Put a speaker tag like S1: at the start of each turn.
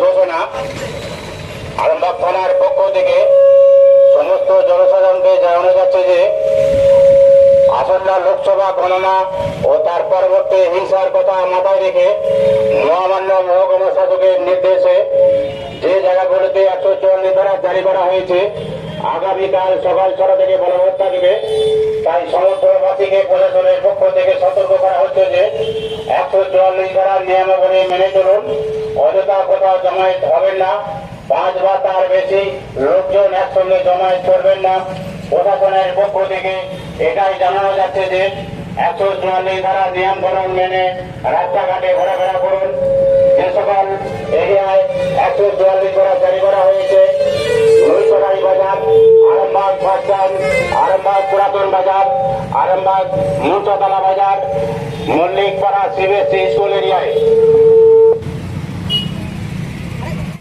S1: ঘোষণা আরামবাগ থানার পক্ষ থেকে সমস্ত জনসাধারণকে জানানো যাচ্ছে যে আসন্ন লোকসভা গণনা ও তার পরবর্তী হিংসার কথা মাথায় রেখে মহামান্য মহকুমা শাসকের নির্দেশে যে জায়গাগুলোতে একশো চুয়াল্লিশ ধারা জারি করা হয়েছে, আগামীকাল সকাল ছটা থেকে বলবৎ থাকবে তাই সমুদ্রবাসীকে প্রশাসনের পক্ষ থেকে সতর্ক করা হচ্ছে যে একশো চুয়াল্লিশ ধারার নিয়মাবলী মেনে চলুন। অযথা কোথাও জমায়েত হবেন না। পাঁচ বা তার বেশি লোকজন একসঙ্গে জমায়েত করবেন না। প্রশাসনের পক্ষ থেকে এটাই জানানো যাচ্ছে যে, একশো চুয়াল্লিশ ধারা নিয়ম কানুন মেনে রাস্তাঘাটে ঘোরাফেরা করুন। যে সকল এরিয়ায় একশো চুয়াল্লিশ ধারা জারি করা হয়েছে পুরাতন বাজার আরামবাগ মুচতলা বাজার মল্লিকপাড়া সিবিএসসি স্কুল এরিয়ায়।